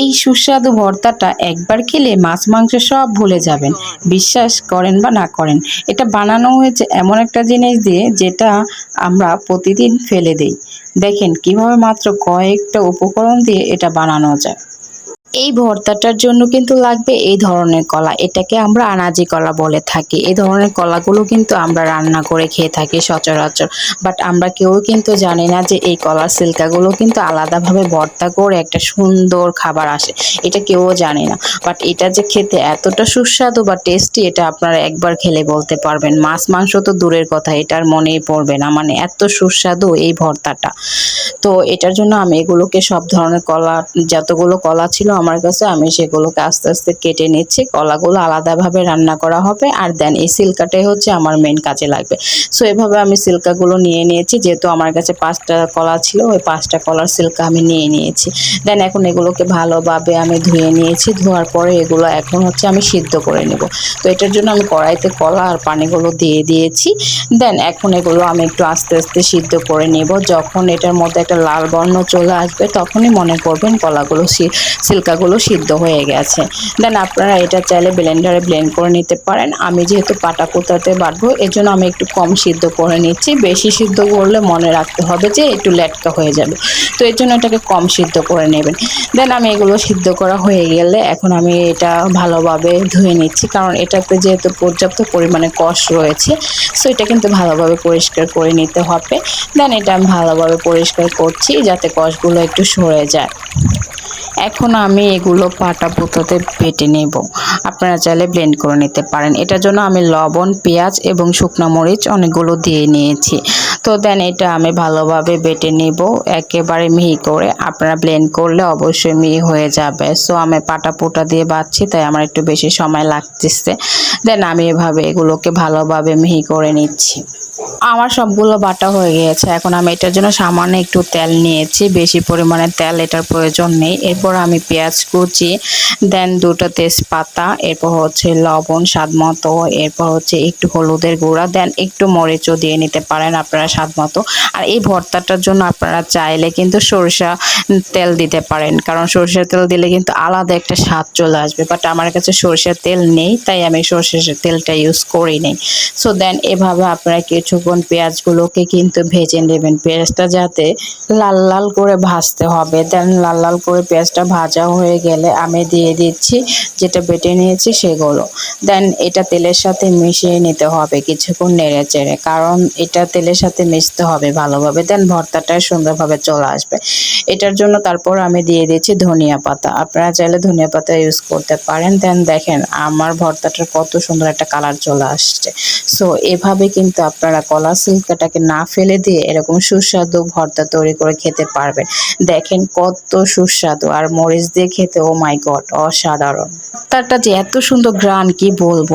এই সুস্বাদু ভর্তাটা একবার খেলে মাছ মাংস সব ভুলে যাবেন। বিশ্বাস করেন বা না করেন, এটা বানানো হয়েছে এমন একটা জিনিস দিয়ে যেটা আমরা প্রতিদিন ফেলে দিই। দেখেন কীভাবে মাত্র কয়েকটা উপকরণ দিয়ে এটা বানানো যায়। এই ভর্তাটার জন্য কিন্তু লাগবে এই ধরনের কলা। এটাকে আমরা আনাজি কলা বলে থাকি। এই ধরনের কলাগুলো কিন্তু আমরা রান্না করে খেয়ে থাকি সচরাচর। বাট আমরা কেউ কিন্তু জানি না যে এই কলার সিল্কাগুলো কিন্তু আলাদাভাবে ভর্তা করে একটা সুন্দর খাবার আসে। এটা কেউ জানে না। বাট এটা যে খেতে এতটা সুস্বাদু বা টেস্টি এটা আপনারা একবার খেলে বলতে পারবেন। মাছ মাংস তো দূরের কথা, এটার মনেই পড়বে না। মানে এত সুস্বাদু এই ভর্তাটা। তো এটার জন্য আমি এগুলোকে সব ধরনের কলা, যতগুলো কলা ছিল আমার কাছে আমি সেগুলোকে আস্তে আস্তে কেটে নিচ্ছি, কলাগুলো আলাদাভাবে রান্না করা হবে আর দেন এই সিল্কাটাই হচ্ছে আমার মেন কাজে লাগবে। সো এভাবে আমি সিল্কাগুলো নিয়ে নিয়েছি, যেহেতু আমার কাছে পাঁচটা কলা ছিল, ওই পাঁচটা কলার সিল্কা আমি নিয়ে নিয়েছি। দেন এখন এগুলোকে ভালোভাবে আমি ধুয়ে নিয়েছি, ধোয়ার পরে এগুলো এখন হচ্ছে আমি সিদ্ধ করে নেব। তো এটার জন্য আমি কড়াইতে কলা আর পানিগুলো দিয়ে দিয়েছি। দেন এখন এগুলো আমি একটু আস্তে আস্তে সিদ্ধ করে নেব। যখন এটার মধ্যে একটা লাল বর্ণ চলে আসবে, তখনই মনে করবেন কলাগুলো সি- সিল্কাগুলো সিদ্ধ হয়ে গেছে। দেন আপনারা এটা চাইলে ব্লেন্ডারে ব্লেন্ড করে নিতে পারেন। আমি যেহেতু পাটা বাটবো এর জন্য আমি একটু কম সিদ্ধ করে নিচ্ছি। বেশি সিদ্ধ করলে মনে রাখতে হবে যে একটু ল্যাটকা হয়ে যাবে। তো এর জন্য এটাকে কম সিদ্ধ করে নেবেন। দেন আমি এগুলো সিদ্ধ করা হয়ে গেলে এখন আমি এটা ভালোভাবে ধুয়ে নিচ্ছি। কারণ এটাতে যেহেতু পর্যাপ্ত পরিমাণে কষ রয়েছে সো এটা কিন্তু ভালোভাবে পরিষ্কার করে নিতে হবে। দেন এটা আমি ভালোভাবে পরিষ্কার করছি যাতে কষগুলো একটু সরে যায়। এখন আমি এগুলো পাটা পুঁতোতে বেটে নেব। আপনারা চাইলে ব্লেন্ড করে নিতে পারেন। এটার জন্য আমি লবণ, পেঁয়াজ এবং শুকনো মরিচ অনেকগুলো দিয়ে নিয়েছি। তো দেন এটা আমি ভালোভাবে বেটে নেব। একেবারে মিহি করে আপনারা ব্লেন্ড করলে অবশ্যই মিহি হয়ে যাবে। সো আমি পাটা পোটা দিয়ে বাচ্ছি তাই আমার একটু বেশি সময় লাগতেছে। দেন আমি এভাবে এগুলোকে ভালোভাবে মিহি করে নিচ্ছি। আমার সবগুলো বাটা হয়ে গিয়েছে। এখন আমি এটার জন্য সামান্য একটু তেল নিয়েছি। বেশি পরিমাণে তেল এটার প্রয়োজন নেই। এরপর আমি পেঁয়াজ কুচি, দেন দুটো তেজপাতা, এরপর হচ্ছে লবণ স্বাদ মতো, এরপর হচ্ছে একটু হলুদের গুঁড়া, দেন একটু মরিচও দিয়ে নিতে পারেন আপনারা স্বাদ মতো। আর এই ভর্তাটার জন্য আপনারা চাইলে কিন্তু সরিষা তেল দিতে পারেন। কারণ সরিষার তেল দিলে কিন্তু আলাদা একটা স্বাদ চলে আসবে। বাট আমার কাছে সরিষার তেল নেই, তাই আমি সরিষার তেলটা ইউজ করি নেই। সো দেন এভাবে আপনারা কিছুক্ষণ পেঁয়াজগুলোকে কিন্তু ভেজে নেবেন। পেঁয়াজটা যাতে লাল লাল করে ভাজতে হবে। দেন লাল লাল করে পেঁয়াজটা ভাজা হয়ে গেলে আমি দিয়ে দিচ্ছি যেটা বেটে নিয়েছি সেগুলো। দেন এটা তেলের সাথে মিশিয়ে নিতে হবে কিছুক্ষণ নেড়ে চেড়ে, কারণ এটা তেলের সাথে মিশতে হবে ভালোভাবে। দেন ভর্তাটা সুন্দরভাবে চলে আসবে। এটার জন্য তারপর আমি দিয়ে দিচ্ছি ধনিয়া পাতা। আপনারা চাইলে ধনিয়া পাতা ইউজ করতে পারেন। দেন দেখেন আমার ভর্তাটার কত সুন্দর একটা কালার চলে আসছে। সো এভাবে কিন্তু আপনারা কলা সিল্কাটাকে না ফেলে দিয়ে এরকম সুস্বাদু ভর্তা তৈরি করে খেতে পারবেন। দেখেন কত সুস্বাদু আর মরিচ দিয়ে খেতে ও মাই গড অসাধারণ। তারটা যে এত সুন্দর গ্রান কি বলব?